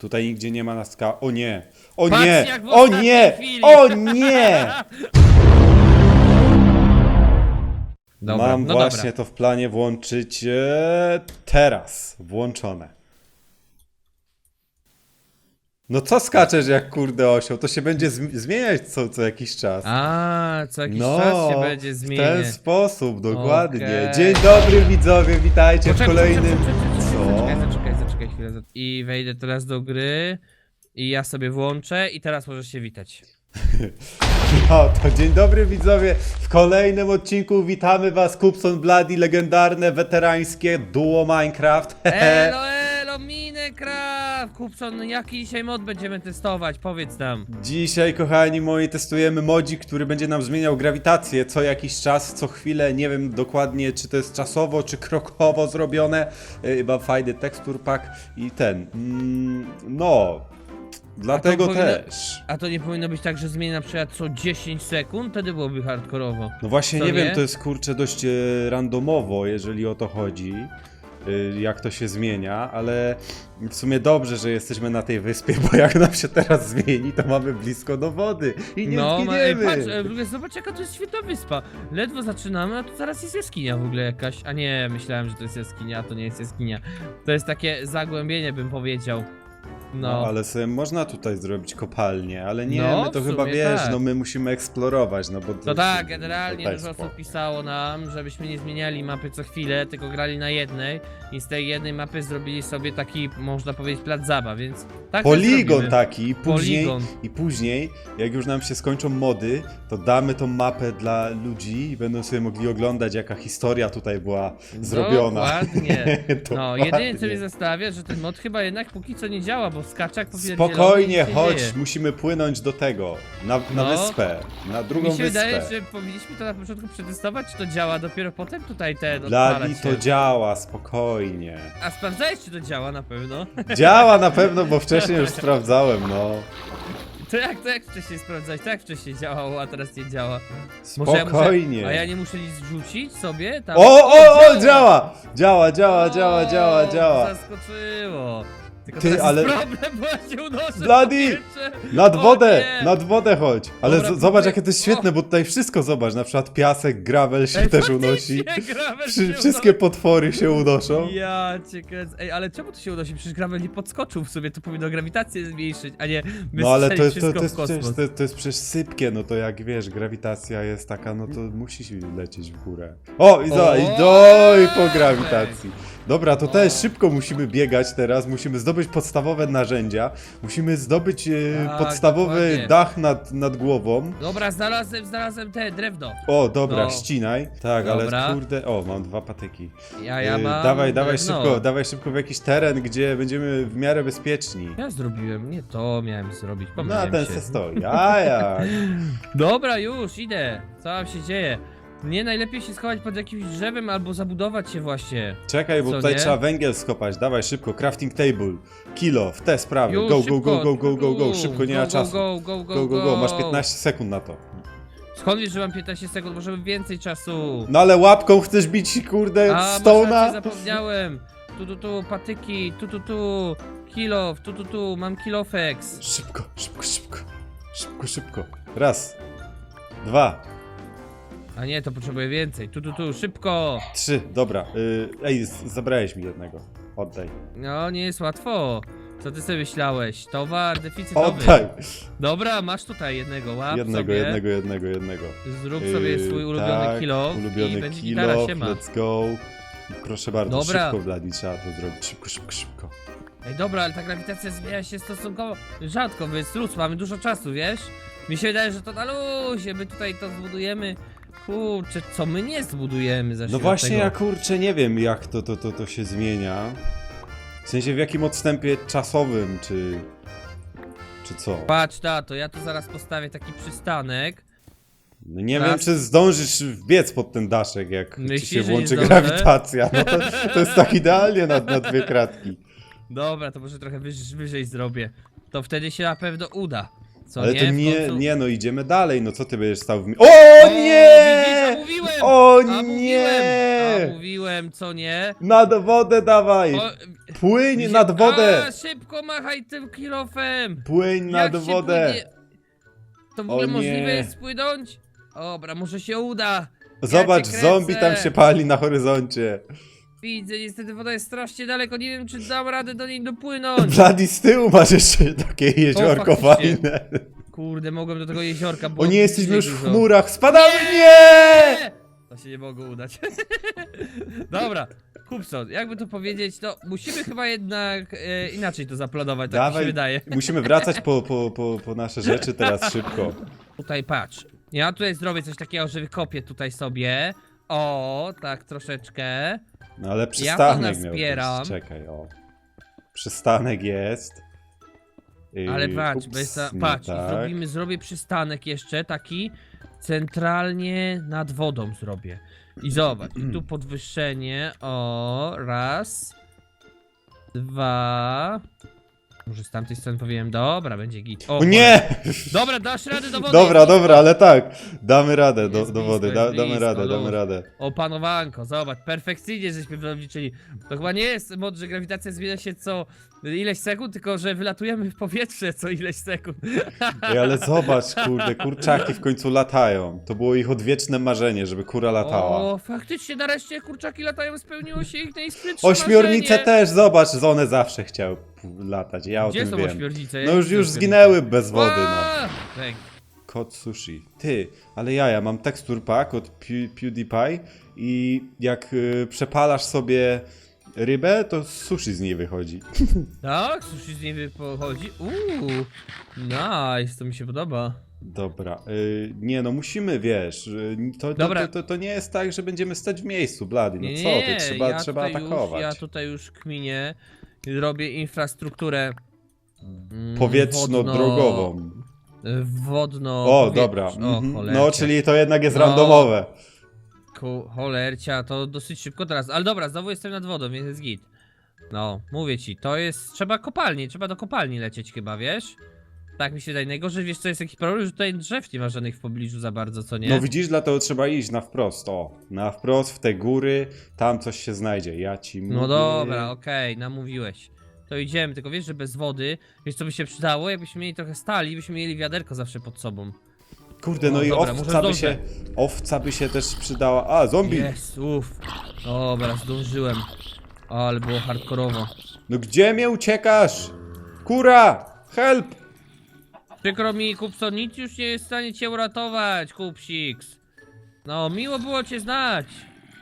Tutaj nigdzie nie ma na ska... O nie! O Patrz, nie! jak w O ostatniej nie! chwili. O nie! Dobra, Mam no właśnie dobra. to w planie włączyć e, teraz. Włączone. No co skaczesz jak kurde osioł? To się będzie zm- zmieniać co, co jakiś czas. A, co jakiś no, czas się będzie w zmieniać. ten sposób, dokładnie. Okej. Dzień dobry widzowie, witajcie w Poczekaj, kolejnym... poczekaj, chwilę. I wejdę teraz do gry. I ja sobie włączę i teraz możesz się witać. No to dzień dobry widzowie, w kolejnym odcinku witamy was Kupson Bloody, legendarne, weterańskie duo Minecraft. Elo, elo, Minecraft! Kupson, jaki dzisiaj mod będziemy testować? Powiedz nam. Dzisiaj, kochani moi, testujemy modzik, który będzie nam zmieniał grawitację co jakiś czas, co chwilę. Nie wiem dokładnie, czy to jest czasowo, czy krokowo zrobione. Yy, Chyba fajny tekstur pack i ten. Mm, no, dlatego powinno- też. A to nie powinno być tak, że zmieni na przykład co 10 sekund? Wtedy byłoby hardkorowo. No właśnie, Co nie, nie? wiem, to jest kurczę dość e, randomowo, jeżeli o to chodzi. E, Jak to się zmienia, ale w sumie dobrze, że jesteśmy na tej wyspie, bo jak nam się teraz zmieni, to mamy blisko do wody i nie No, ma, ej, zginiemy. patrz, e, w ogóle zobacz jaka to jest świetna wyspa. Ledwo zaczynamy, a tu zaraz jest jaskinia w ogóle jakaś. A nie, myślałem, że to jest jaskinia, a to nie jest jaskinia. To jest takie zagłębienie, bym powiedział. No, No, ale sobie można tutaj zrobić kopalnię, ale nie, No, my to chyba wiesz, tak. no my musimy eksplorować, no bo to to tak, generalnie to dużo osób pisało nam, żebyśmy nie zmieniali mapy co chwilę, tylko grali na jednej i z tej jednej mapy zrobili sobie taki, można powiedzieć, plac zabaw, więc tak Poligon taki i później, Poligon. i później, jak już nam się skończą mody, to damy tą mapę dla ludzi i będą sobie mogli oglądać, jaka historia tutaj była zrobiona. Dokładnie. No, Dokładnie. jedynie co mnie zastanawia, że ten mod chyba jednak póki co nie działa, bo skaczak popierdzielony Spokojnie, chodź, musimy płynąć do tego, na, na No. wyspę, na drugą Mi się wyspę. wydaje, że powinniśmy to na początku przetestować, czy to działa, dopiero potem tutaj ten Dla odpalać mi się. to działa, spokojnie. A sprawdzałeś, czy to działa na pewno? Działa na pewno, bo wcześniej już sprawdzałem, no. To jak, to jak wcześniej sprawdzałeś? To jak wcześniej działało, a teraz nie działa? Może ja Spokojnie. muszę, a ja nie muszę nic zrzucić sobie? Tam... O, o, o, działa! Działa, działa, działa, działa, O, działa. Zaskoczyło. Tylko Ty, teraz ale- jest problem, bo ja się unoszę w Bloody! powietrze. Nad O wodę, nie! nad wodę chodź. Ale Dobra, z- zobacz, jakie to jest świetne, bo tutaj wszystko zobacz. Na przykład piasek, gravel się Ej, też faktycznie, unosi. gravel Wszy- się wszystkie potwory się unoszą. Ja cię kręcę. Ej, ale czemu to się unosi? Przecież gravel nie podskoczył w sobie, to powinno grawitację zmniejszyć, a nie No ale to jest, to, wszystko to, jest w kosmos. przecież, to, to jest przecież sypkie, no to jak wiesz, grawitacja jest taka, no to musi lecieć w górę. O, i za, i do, i po grawitacji. Dobra, to też szybko musimy biegać teraz, musimy zdobyć podstawowe narzędzia, musimy zdobyć e, Tak, podstawowy dokładnie. dach nad, nad głową. Dobra, znalazłem, znalazłem te drewno. O, dobra, No. ścinaj. Tak, Dobra. ale kurde, o, mam dwa patyki. Ja, ja E, mam dawaj, dawaj drewno. szybko, dawaj szybko w jakiś teren, gdzie będziemy w miarę bezpieczni. Ja zrobiłem, nie to miałem zrobić, No, pomyliłem a ten się. se stoi. A jak? Dobra, już, idę. Co tam się dzieje? Nie najlepiej się schować pod jakimś drzewem albo zabudować się właśnie. Czekaj, bo Co tutaj nie? trzeba węgiel skopać. Dawaj szybko, crafting table, kilo, w te sprawy. Już, go, go, szybko. go, go, go, go, go, szybko, nie ma go, czasu. Go, go, go, Go, go, go, masz 15 sekund na to. Skąd wiesz, że mam 15 sekund? Może bym więcej czasu. No ale łapką chcesz bić, kurde, A, masz rację, stona? zapomniałem. Tu, tu, tu, patyki, tu, tu, tu, kilo, tu, tu, tu, mam kilofex. Szybko, szybko, szybko. Szybko, szybko. Raz, dwa, A nie, to potrzebuję więcej. Tu, tu, tu, szybko. trzy, dobra. Y, ej, z- zabrałeś mi jednego. Oddaj. No, nie jest łatwo. Co ty sobie myślałeś? Towar deficytowy. Oddaj! Dobra, masz tutaj jednego, łap Jednego, sobie. jednego, jednego, jednego. Zrób Yy, sobie swój ulubiony tak, kilo Ulubiony i będzie gitara, kilo, siema. let's go. Proszę bardzo, Dobra. szybko Bladi, trzeba to zrobić. Szybko, szybko, szybko. Ej, dobra, ale ta grawitacja zmienia się stosunkowo rzadko, więc luz, mamy dużo czasu, wiesz? Mi się wydaje, że to na luzie, my tutaj to zbudujemy. Kurczę, co my nie zbudujemy za No właśnie, tego. ja kurczę nie wiem jak to, to, to, to się zmienia. W sensie w jakim odstępie czasowym, czy... Czy co? Patrz na to, ja tu zaraz postawię taki przystanek. No nie Raz. wiem, czy zdążysz wbiec pod ten daszek, jak Myślisz, ci się że nie włączy zdążę? grawitacja. No to, to jest tak idealnie na, na dwie kratki. Dobra, to może trochę wyż, wyżej zrobię. To wtedy się na pewno uda. Co Ale nie? to W nie, końcu- nie, no idziemy dalej, no co ty będziesz stał w mi... O nie! Widzisz, a mówiłem! O a mówiłem! nie! A mówiłem, co nie? Nad wodę dawaj! O, Płyń Wzi- nad wodę! A, szybko machaj tym kilofem! Płyń nad Jak się wodę! Płynie? To w ogóle nie. możliwe jest spłynąć? Dobra, może się uda. Zobacz, zombie tam się pali na horyzoncie. Widzę, niestety woda jest strasznie daleko, nie wiem czy dam radę do niej dopłynąć. Blady z tyłu masz jeszcze takie jeziorko faktycznie. fajne. Kurde, mogłem do tego jeziorka, bo... O nie, jesteśmy już w dużo. chmurach, spadamy, nie! To się nie mogło udać. Dobra, Kupson, jakby to powiedzieć, to musimy chyba jednak e, inaczej to zaplanować, tak mi się wydaje. Musimy wracać po, po, po, po nasze rzeczy teraz szybko. Tutaj patrz. Ja tutaj zrobię coś takiego, że wykopię tutaj sobie. O, tak troszeczkę. No ale przystanek miał nazbieram. być, czekaj, o. Przystanek jest. Ale patrz, ups, bez ta, patrz, tak. zrobimy, zrobię przystanek jeszcze taki centralnie nad wodą zrobię. I zobacz, i tu podwyższenie, o, raz, dwa, może z tamtej strony powiem, dobra, będzie git. O nie! Dobra, dasz radę do wody. Dobra, dobra, ale tak. Damy radę do, Jest do blisko, wody, jest da, damy blisko, radę, luz. damy radę. Opanowanko, zobacz, perfekcyjnie żeśmy wliczyli. To chyba nie jest mod, że grawitacja zmienia się co ileś sekund, tylko że wylatujemy w powietrze co ileś sekund. Ej, ale zobacz, kurde, kurczaki w końcu latają. To było ich odwieczne marzenie, żeby kura latała. O, faktycznie nareszcie kurczaki latają, spełniło się ich najskrytsze Ośmiornice marzenie. też, zobacz, że one zawsze chciały p- latać, ja o Gdzie tym są wiem. ośmiornice? No już, już zginęły bez wody, no. Dęk. Kot sushi. Ty, ale ja, ja mam tekstur pack od Pew- PewDiePie i jak y, przepalasz sobie rybę, to sushi z niej wychodzi. Tak, sushi z niej pochodzi. Uuu, nice, to mi się podoba. Dobra, y, nie no musimy, wiesz, y, to, to, Dobra. to, to, to nie jest tak, że będziemy stać w miejscu, Blady, no co ty, trzeba, ja trzeba tutaj atakować. Już, ja tutaj już kminię, robię infrastrukturę mm, Powietrzno-drogową. Wodno. O, powietrz- dobra. O, mhm. No, czyli to jednak jest No. randomowe. Cholercia, to dosyć szybko teraz. Ale dobra, znowu jestem nad wodą, więc jest git. No, mówię ci, to jest. Trzeba kopalni, trzeba do kopalni lecieć chyba, wiesz? Tak mi się wydaje. Najgorzej wiesz co jest jakiś problem, że tutaj drzew nie ma żadnych w pobliżu za bardzo, co nie? No widzisz, dlatego trzeba iść na wprost, o. Na wprost, w te góry, tam coś się znajdzie, ja ci mówię. No dobra, okej, namówiłeś. To idziemy, tylko wiesz, że bez wody, wiesz co by się przydało? Jakbyśmy mieli trochę stali, byśmy mieli wiaderko zawsze pod sobą. Kurde, no O, i dobra, owca by się, owca by się też przydała. A, zombie! Jest, uff. Dobra, zdążyłem. Ale było hardkorowo. No gdzie mnie uciekasz? Kura! Help! Przykro mi, Kupson, nic już nie jest w stanie cię uratować, Kupsiks. No, miło było cię znać.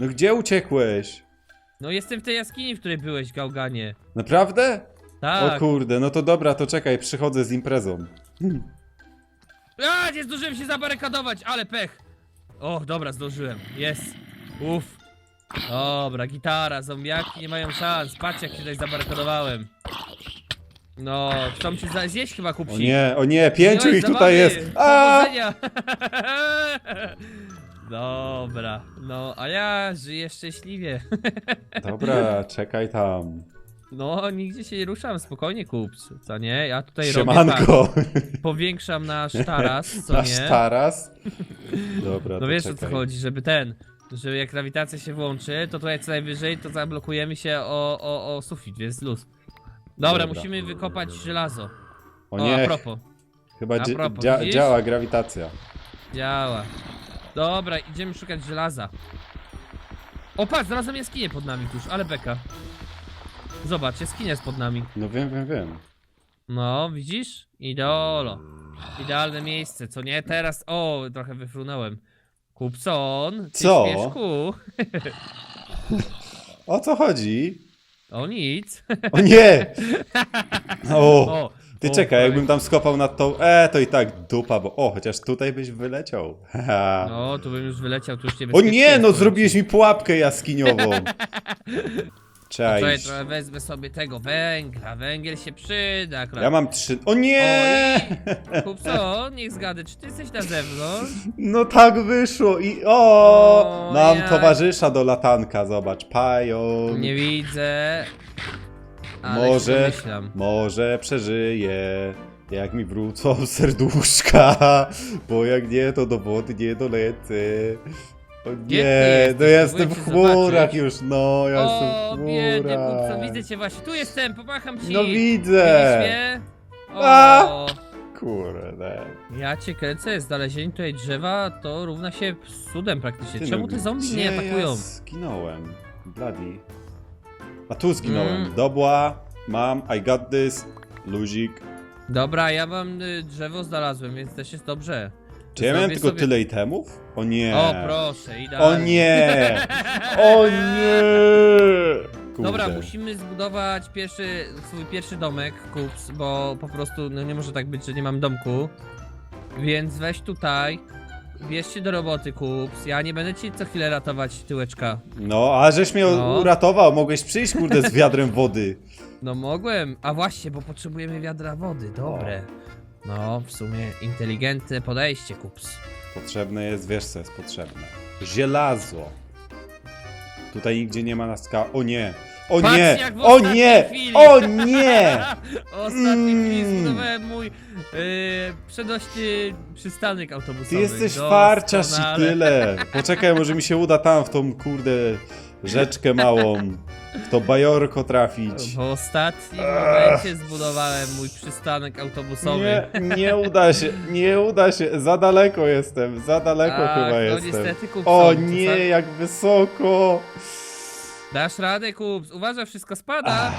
No gdzie uciekłeś? No, jestem w tej jaskini, w której byłeś, Gałganie. Naprawdę? Tak. O kurde, no to dobra, to czekaj, przychodzę z imprezą. A, nie zdążyłem się zabarykadować, ale pech. O, dobra, zdążyłem. Jest. Uff. Dobra, gitara, zombiaki nie mają szans. Patrz, jak się tutaj zabarykadowałem. No, chcą się za- zjeść chyba, O Kupsik. nie, o nie, pięciu Miłej ich tutaj zabawy. jest! A! Powodzenia. Dobra, no, a ja żyję szczęśliwie. Dobra, czekaj tam. No, nigdzie się nie ruszam, spokojnie, kups, co nie? Ja tutaj robię Siemanko! tak, powiększam nasz taras, co Nasz nie? taras. Dobra, No to wiesz o czekaj. co chodzi, żeby ten, żeby jak grawitacja się włączy, to tutaj co najwyżej to zablokujemy się o, o, o sufit, więc luz. Dobra, Dobra. musimy wykopać żelazo. O O, nie, a propos, chyba a dzia- propos, dzia- widzisz? działa grawitacja. działa. Dobra, idziemy szukać żelaza. O patrz, znalazłem jaskinię pod nami tuż, ale beka. Zobacz, jest pod nami. No wiem, wiem, wiem. No, widzisz? Ideolo. Idealne miejsce, co nie? Teraz, o, trochę wyfrunąłem. Kupson, ty Co? śmieszku. O co chodzi? O nic. O nie! O, ty o, czekaj, jakbym tam skopał nad tą... E, to i tak dupa, bo... O, chociaż tutaj byś wyleciał. Haha. No, tu bym już wyleciał, tu już cię O nie, no zrobiłeś mi pułapkę jaskiniową. Czekaj, Cześć. trochę wezmę sobie tego węgla, węgiel się przyda akurat. Ja mam trzy... O nie! Kupson, niech zgadę, czy ty jesteś na zewnątrz? No tak wyszło i... O! O, Mam ja- towarzysza do latanka, zobacz. Pajon. Nie widzę. Ale Może, może przeżyję, jak mi wrócą serduszka, bo jak nie, to do wody nie dolecę. O Gdzie nie, no ja jestem w chmurach już, no, ja O, jestem w biedny chmurach. Kupson, widzę cię właśnie. Tu jestem, pomacham ci. No Widzisz widzę, mnie? A! O, kurde. ja cię kręcę, znalezienie tutaj drzewa to równa się cudem praktycznie. Ty, Czemu no, te zombie gdzie nie atakują? Ja zginąłem, bloody. A tu zginąłem, Mm. dobra, mam, I got this, luzik. Dobra, ja wam y, drzewo znalazłem, więc też jest dobrze. Czy ja miałem Zrobię tylko sobie- tyle itemów? O nie. O, proszę, O idealnie. nie! O nie! Kurde. Dobra, musimy zbudować pierwszy, swój pierwszy domek, Kups, bo po prostu no nie może tak być, że nie mam domku. Więc weź tutaj, bierz się do roboty, Kups. Ja nie będę ci co chwilę ratować tyłeczka. No, a żeś mnie No. uratował, mogłeś przyjść, kurde, z wiadrem wody. No mogłem, a właśnie, bo potrzebujemy wiadra wody, dobre. No, w sumie inteligentne podejście, Kups. Potrzebne jest, wiesz co jest potrzebne. Żelazo. Tutaj nigdzie nie ma na ska... O nie! O Patrz, nie! jak w O ostatniej nie! chwili. O nie! Ostatni chwili Mm. zbudowałem mój yy, przedośny przystanek autobusowy. Ty jesteś farciarz i tyle. Poczekaj, może mi się uda tam w tą, kurde, rzeczkę małą. W to bajorko trafić. W ostatnim momencie zbudowałem mój przystanek autobusowy. Nie, nie uda się, nie uda się. Za daleko jestem, za daleko Ach, chyba no jestem. niestety, Kupson, O nie, sam- jak wysoko. Dasz radę, Kups. Uważaj, wszystko spada.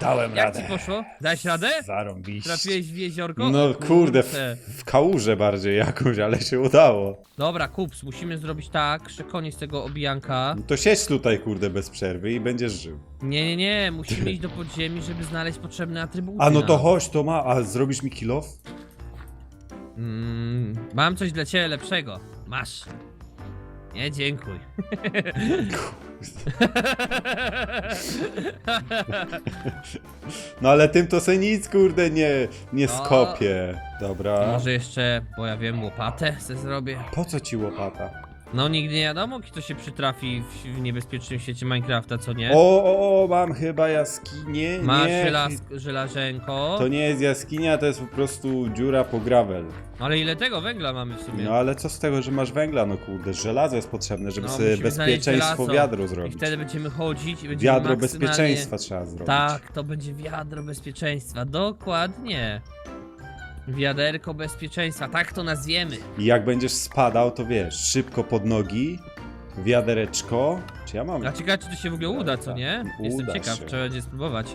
Dałem Jak ci poszło? Dałeś radę? Zarąbiście. Trafiłeś w jeziorko? No kurde, w, w kałużę bardziej jakąś, ale się udało. Dobra, Kups, musimy zrobić tak, że koniec tego obijanka. No to siedź tutaj, kurde, bez przerwy i będziesz żył. Nie, nie, nie, musimy iść do podziemi, żeby znaleźć potrzebne atrybuty. A no to nam. chodź, to ma, a zrobisz mi kill off? Mm, mam coś dla ciebie lepszego. Masz. Nie, dziękuj. No ale tym to se nic, kurde, nie, nie No. skopię. Dobra. Może jeszcze, bo ja wiem, łopatę se zrobię. Po co ci łopata? No nigdy nie wiadomo, kto się przytrafi w, w niebezpiecznym świecie Minecrafta, co nie? O, o, o, mam chyba jaskinię. Masz nie, żelaz, żelażenko. To nie jest jaskinia, to jest po prostu dziura po gravel. Ale ile tego węgla mamy w sumie? No ale co z tego, że masz węgla, no kurde, żelazo jest potrzebne, żeby No, sobie musimy znaleźć bezpieczeństwo żelazo. wiadro I zrobić. wtedy będziemy chodzić i będziemy Wiadro maksymalnie... bezpieczeństwa trzeba zrobić. Tak, to będzie wiadro bezpieczeństwa, dokładnie. Wiaderko bezpieczeństwa, tak to nazwiemy. I jak będziesz spadał, to wiesz, szybko pod nogi, wiadereczko. Czy ja mam? A ciekawe, czy to się w ogóle uda, co nie? Jestem Uda ciekaw, się. trzeba będzie spróbować.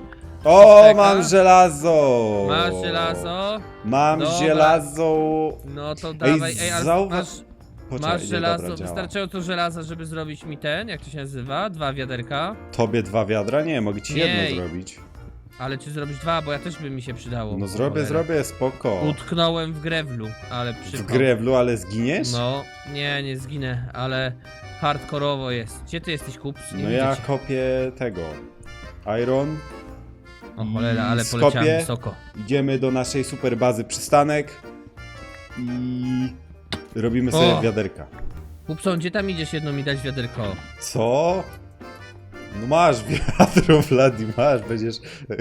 O, Czeka. mam żelazo! Masz żelazo? Mam Dobra. żelazo! No to dawaj, ej, ale zauważ- masz, Poczekaj, masz nie, żelazo, dobra, działa. wystarczająco żelaza, żeby zrobić mi ten, jak to się nazywa? Dwa wiaderka. Tobie dwa wiadra? Nie, mogę ci Nie. jedno zrobić. Ale czy zrobić dwa, bo ja też by mi się przydało. No zrobię, cholera. zrobię, spoko. Utknąłem w grewlu, ale W przypał. grewlu, ale zginiesz? No, nie, nie zginę, ale hardkorowo jest. Gdzie ty jesteś, kups? Nie No widzę ja cię. kopię tego. Iron. O cholera, ale poleciałem skopię. wysoko. Idziemy do naszej super bazy przystanek. I robimy sobie O. wiaderka. Kupson, gdzie tam idziesz jedno mi dać wiaderko? Co? No masz wiadro, Vladi, masz, będziesz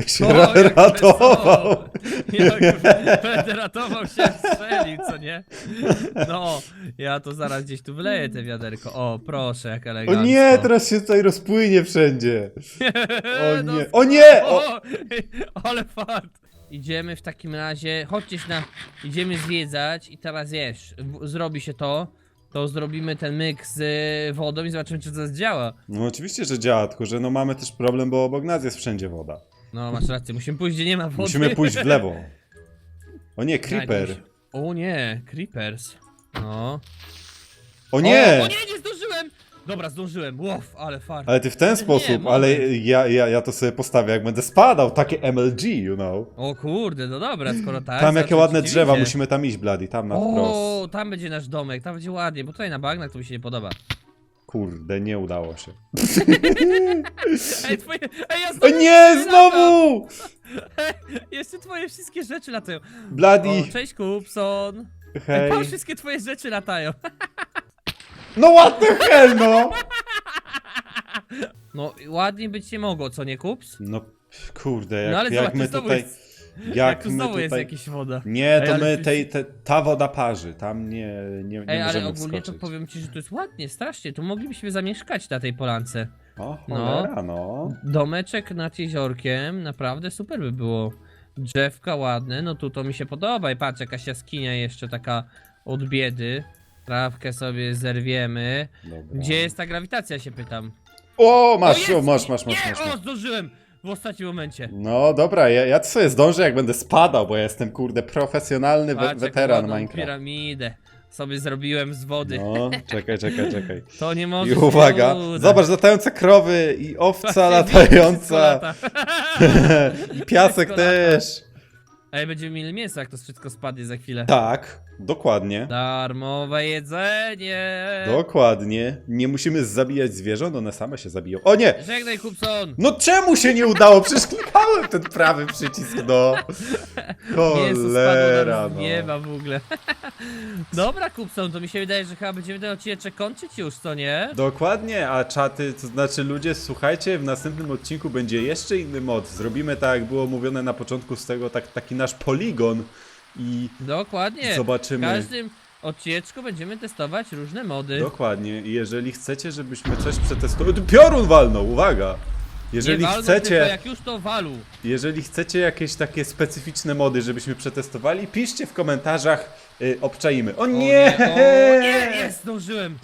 się O, jak ratował. Jak będę ratował się, strzelił, co nie? No, ja to zaraz gdzieś tu wleję te wiaderko. O, proszę, jak O elegancko. nie, teraz się tutaj rozpłynie wszędzie. O No, nie, o nie! O! O, ale fart. Idziemy w takim razie, chodźcie na, idziemy zwiedzać i teraz wiesz, w- zrobi się to, to zrobimy ten myk z y, wodą i zobaczymy czy to działa. No oczywiście, że działa, tylko że no mamy też problem, bo obok nas jest wszędzie woda. No masz rację, musimy pójść gdzie nie ma wody. Musimy pójść w lewo. O nie, creeper. O nie, creepers. No. O nie! O, o nie, nie! Dobra, zdążyłem, łow, ale fart. Ale ty w ten sposób, moment. ale ja, ja, ja to sobie postawię, jak będę spadał, takie MLG, you know. O kurde, no dobra, skoro tak. Tam jakie ładne drzewa, musimy tam iść, Blady, tam na wprost. O, tam będzie nasz domek, tam będzie ładnie, bo tutaj na bagnach to mi się nie podoba. Kurde, nie udało się. Ej, twoje. Ej, ja O znowu nie, znowu! Jeszcze twoje wszystkie rzeczy latają. Blady, O, cześć Kupson. Ej, hej. patrz, wszystkie twoje rzeczy latają. No what the hell, no! No, ładnie być nie mogło, co nie Kups? No, Kurde, jak, No ale jak zobacz, my tu znowu tutaj... jest- Jak, Jak tu my znowu tutaj... jest jakaś woda. Nie, to ale my, tej, te, ta woda parzy, tam nie, nie, nie Ej, ale możemy ogólnie to wskoczyć. powiem ci, że to jest ładnie, strasznie. Tu moglibyśmy zamieszkać na tej polance. O, No. cholera, no. Domeczek nad jeziorkiem, naprawdę super by było. Drzewka ładne, no tu to mi się podoba. I patrz, jakaś jaskinia jeszcze taka od biedy. Trawkę sobie zerwiemy. Dobra. Gdzie jest ta grawitacja, się pytam. O, masz, O, jest! masz, masz, masz, Nie, masz. o, masz. zdążyłem! W ostatnim momencie. No dobra, ja, ja sobie zdążę jak będę spadał, bo ja jestem kurde profesjonalny we, Patrz, jaką weteran ładną Minecraft. piramidę sobie zrobiłem z wody. No, czekaj, czekaj, czekaj. To nie może I się uwaga, udać. zobacz, latające krowy i owca Patrzcie, wszystko latająca lata. i piasek Wszystko lata. też. Ej, będziemy mieli mięso, jak to wszystko spadnie za chwilę. Tak, dokładnie. Darmowe jedzenie! Dokładnie. Nie musimy zabijać zwierząt, one same się zabiją. O nie! Żegnaj, Kupson! No czemu się nie udało? Przecież klikałem ten prawy przycisk, no. Spadło Cholera, nam z no. nieba w ogóle. Dobra, Kupson, to mi się wydaje, że chyba będziemy ten odcinek kończyć już, co nie? Dokładnie, a czaty, to znaczy ludzie, słuchajcie, w następnym odcinku będzie jeszcze inny mod. Zrobimy tak, jak było mówione na początku z tego, tak, taki nasz poligon i Dokładnie. W zobaczymy. każdym odcineczku będziemy testować różne mody. Dokładnie, i jeżeli chcecie, żebyśmy coś przetestowali... Piorun walnął, uwaga! Jeżeli nie chcecie... tylko jak już to walu. Jeżeli chcecie jakieś takie specyficzne mody, żebyśmy przetestowali, piszcie w komentarzach, y, obczaimy. O O nie! nie, o nie, jest, zdążyłem.